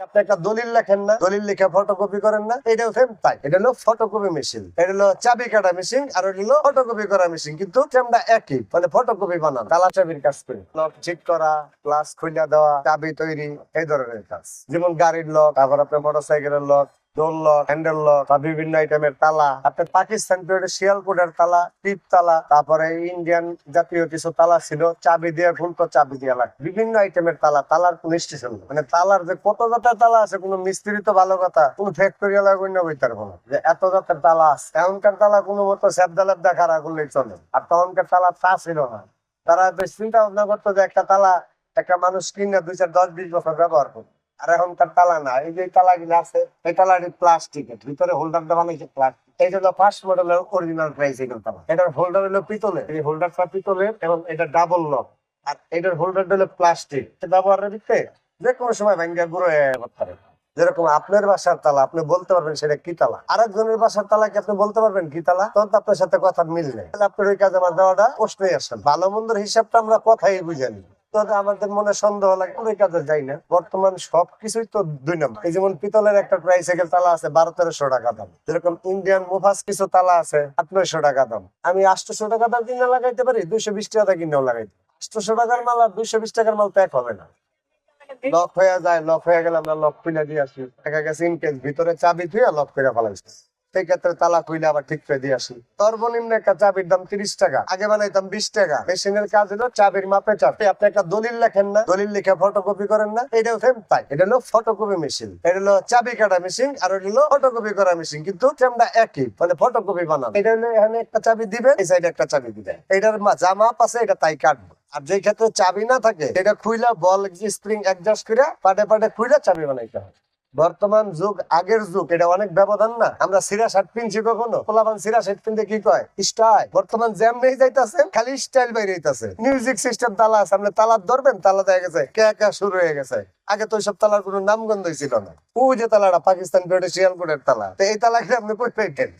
আপনি একটা দলিল লেখেন না, দলিল লিখে ফটোকপি করেন না এটাও সেম তাই এটা হলো ফটোকপি মেশিন এটা হলো চাবি কাটা মেশিন আর এটা হলো ফটোকপি করা মেশিন কিন্তু সেমটা একই মানে ফটোকপি বানানো। তালা চাবির কাজ করে। লক ঠিক করা ক্লাস খুলে দেওয়া, চাবি তৈরি, এই ধরনের কাজ। যেমন গাড়ির লক তারপর আপনার মোটরসাইকেলের লক মানে কোনো মিস্ত্রি তো ভালো কথা যে এত তালা আছে তালা কোনো আর তখনকার তালা তা ছিল না। তারা চিন্তা ভাবনা করতো যে একটা তালা একটা মানুষ কিনে দুই চার দশ বিশ বছর ব্যবহার করবে। আর এখন তার তালা না এই যে তালা গুলো আছে, এই তালাটি প্লাস্টিকের ভিতরে প্লাস্টিক এই হলো ফার্স্ট মডেলের অরিজিনাল ট্রাইসাইকেল তালা। এটার হোল্ডার হলো পিতলের। এই হোল্ডারটা এবং এটা ডাবল লক আর এটার হলো প্লাস্টিক ব্যবহারের যে কোনো সময় ভেঙ্গে গুঁড়ো করতে যেরকম আপনার বাসার তালা, আপনি বলতে পারবেন সেটা কি তালা। আরেকজনের বাসার তালা কি আপনি বলতে পারবেন কি তালা? তখন আপনার সাথে কথা মিল নেই। আপনার ওই কাজে আমার দেওয়াটা প্রশ্নই আসেন ভালো মন্দের হিসাবটা আমরা কথাই বুঝানি আমাদের মনে সন্দেহ লাগে কাজে যাই না। বর্তমান সবকিছুই তো দুই নম্বর। এই যেমন পিতলের একটা ট্রাইসাইকেল তালা আছে বারো তেরোশো টাকা দাম। যেরকম ইন্ডিয়ান মুভাস কিছু তালা আছে টাকা দাম। আমি আটশোশো টাকা দাম কিনে লাগাইতে পারি, দুইশো বিশ টাকা কিনেও লাগাইতে আটশোশো টাকার মাল আর দুইশো বিশ টাকার মাল এক হবে না। লক হয়ে যায়, লক হয়ে গেলে আমরা লক খুলে দিয়ে আসি। দেখা গেছে ইনকেস ভিতরে চাবি থুয়ে লক করে ফেলাইছি। সেই ক্ষেত্রে তালা আবার ঠিক করে দিয়ে আসি সর্বনিম্ন একটা চাবির দাম তিরিশ টাকা। আগে বানাইতাম বিশ টাকা। মেশিনের কাজ হলো চাবির মাপে চাপে। আপনি একটা দলিল লেখেন না, দলিল লিখে ফটোকপি করেন না, এটাও সেম তাই। এটা হলো ফটোকপি মেশিন এটা হলো চাবি কাটা মেশিন আর এটা হলো ফটোকপি করা মেশিন কিন্তু সেমটা একই মানে ফটোকপি বানানো। এটা হলো এখানে একটা চাবি দিবে এই সাইডে একটা চাবি দিবে এটার যা মাপ আছে এটা তাই কাটবে। আর যেই ক্ষেত্রে চাবি না থাকে এটা খুইলা বল স্প্রিং অ্যাডজাস্ট করে পাটে পাটে খুইলা চাবি বানাইতে হয় বর্তমান যুগ, আগের যুগ, এটা অনেক ব্যবধান না? আমরা সিরা শার্ট পিনছি কখনো? পোলাবান সিরা শার্ট পিনতে কি কয়? স্টাইল। বর্তমান জ্যাম নেই যাইতেছে খালি স্টাইল বাইরে যাইতেছে মিউজিক সিস্টেম তালা আছে আপনি তালা ধরবেন, তালা দেখা গেছে কে কে শুরু হয়ে গেছে। আগে তো সব তালার কোনো নামগন্ধই ছিল না। ওই যে তালাটা, পাকিস্তান পেটে শিয়ালকোটের তালা। তো এই তালাকে আপনি কই পেতেন